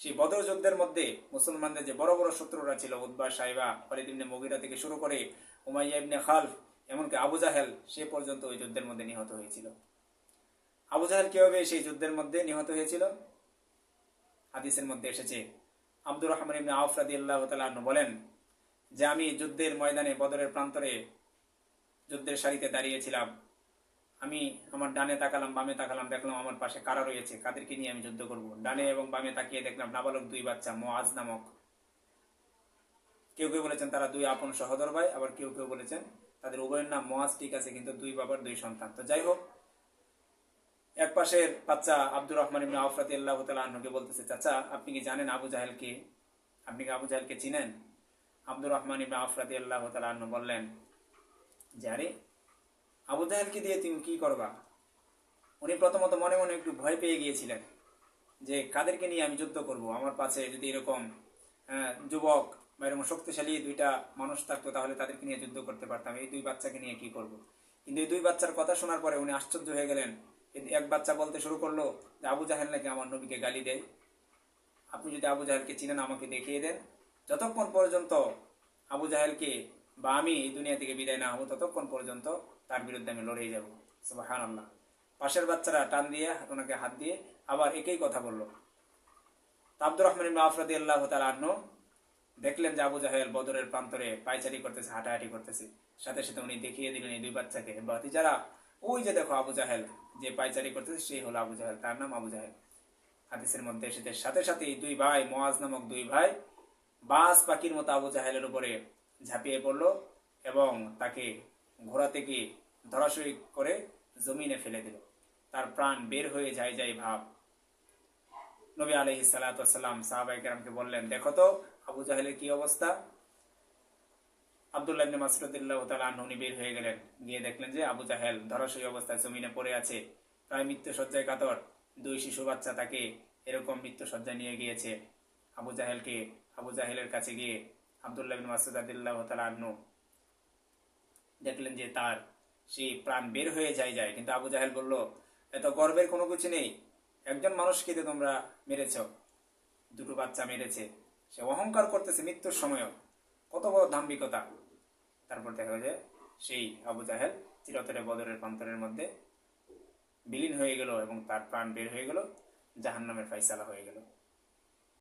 সেই বদর যুদ্ধের মধ্যে মুসলমানদের যে বড় বড় শত্রুরা ছিল উদ্বা সাহেবা ফরিদ ইবনে মগিরা থেকে শুরু করে উমাইয়া ইবনে খালফ, এমনকি আবু জাহেল, সে পর্যন্ত ওই যুদ্ধের মধ্যে নিহত হয়েছিল। আবু জাহেল কীভাবে সেই যুদ্ধের মধ্যে নিহত হয়েছিল? হাদিসের মধ্যে এসেছে, আব্দুর রহমান ইবনে আউফ আল্লাহ আনহু বলেন, যে আমি যুদ্ধের ময়দানে বদরের প্রান্তরে যুদ্ধের সারিতে দাঁড়িয়েছিলাম আমি আমার ডানে তাকালাম, বামে তাকালাম, দেখলাম আমার পাশে কারা রয়েছে, কাদেরকে নিয়ে আমি যুদ্ধ করব? ডানে এবং বামে তাকিয়ে দেখলাম নাবালক দুই বাচ্চা, মোয়াজ নামক। কেউ কেউ বলেছেন তারা দুই আপন সহদর ভাই, আবার কেউ কেউ বলেছেন তাদের উভয়ের নাম মোয়াজ, ঠিক আছে, কিন্তু দুই বাবার দুই সন্তান। তো যাই হোক, এক পাশের বাচ্চা আব্দুর রহমান ইবনে আউফ রাদিয়াল্লাহু তাআলা আনহুকে বলতেছে, চাচা, আপনি কি জানেন আবু জাহেলকে? আপনি কি আবু জাহেলকে চিনেন? আব্দুর রহমান ইবনে আউফ রাদিয়াল্লাহু তাআলা আনহু বললেন, যে আরে আবু জাহেলকে দিয়ে তুমি কি করবা? উনি প্রথমত মনে মনে একটু ভয় পেয়ে গিয়েছিলেন যে কাদেরকে নিয়ে আমি যুদ্ধ করব? আমার পাশে যদি এরকম যুবক বা এরকম শক্তিশালী দুইটা মানুষ থাকতো, তাহলে তাদেরকে নিয়ে যুদ্ধ করতে পারতাম। এই দুই বাচ্চাকে নিয়ে কি করব? কিন্তু এই দুই বাচ্চার কথা শোনার পরে উনি আশ্চর্য হয়ে গেলেন। এক বাচ্চা বলতে শুরু করল, যে আবু জাহেল নাকি আমার নবীকে গালি দেয়? আপনি যদি আবু জাহেলকে চিনেন, আমাকে দেখিয়ে দেন। যতক্ষণ পর্যন্ত আবু জাহেলকে বা আমি এই দুনিয়া থেকে বিদায় না হব ততক্ষণ পর্যন্ত তার বিরুদ্ধে আমি লড়েই যাব। সুবাহান আল্লাহ পাশের বাচ্চারা টান দিয়ে, ওনাকে হাত দিয়ে আবার একই কথা বলল। আব্দুর রহমান ইবনে আউফ রাদিয়াল্লাহু তাআলা আনহু দেখলেন যে আবু জাহেল বদরের প্রান্তরে পায়চারি করতেছে, হাঁটাহাঁটি করতেছে। সাথে সাথে উনি দেখিয়ে দিলেন এই দুই বাচ্চাকে। বাতি যারা ওই যে দেখো আবু জাহেল যে পায়চারি করতেছে, সেই হলো আবু জাহেল, তার নাম আবু জাহেল। হাদিসের মধ্যে এসেছে, সাথে সাথে এই দুই ভাই মোয়াজ নামক দুই ভাই, বাস পাখির মতো আবু জাহেলের উপরে ঝাঁপিয়ে পড়ল এবং তাকে ঘোড়া থেকে ধরাশয়ী করে জমিনে ফেলে দিল। তার প্রাণ বের হয়ে যায় যায় ভাব। নবী আলহি সালাতাম সাহাবাই কেরামকে বললেন, দেখো তো, আবু জাহেলের কি অবস্থা? আবদুল্লাহ ইবনে মাসরুদুল্লাহ তাআলা উনি বের হয়ে গেলেন। গিয়ে দেখলেন যে আবু জাহেল ধরাশয়ী অবস্থায় জমিনে পড়ে আছে। প্রায় মৃত্যু সজ্জায় কাতর। দুই শিশু বাচ্চা তাকে এরকম মৃত্যু সজ্জায় নিয়ে গিয়েছে। আবু জাহেলকে, আবু জাহেলের কাছে গিয়ে আবদুল্লাহ মাসুদ আদিল্লাহ তাআলা দেখলেন যে তার সেই প্রাণ বের হয়ে যায় যায়। কিন্তু আবু জাহেল বলল, এত গর্বের কোনো কিছু নেই। একজন মানুষকে তো তোমরা মেরেছ। দুটো বাচ্চা মেরেছে। সে অহংকার করতেছে মৃত্যুর সময়ও। কত বড় দাম্ভিকতা। তারপর দেখা যায় সেই আবু জাহেল চিরতরে বদরের প্রান্তরের মধ্যে বিলীন হয়ে গেল এবং তার প্রাণ বের হয়ে গেল, জাহান্নামের ফাইসালা হয়ে গেল।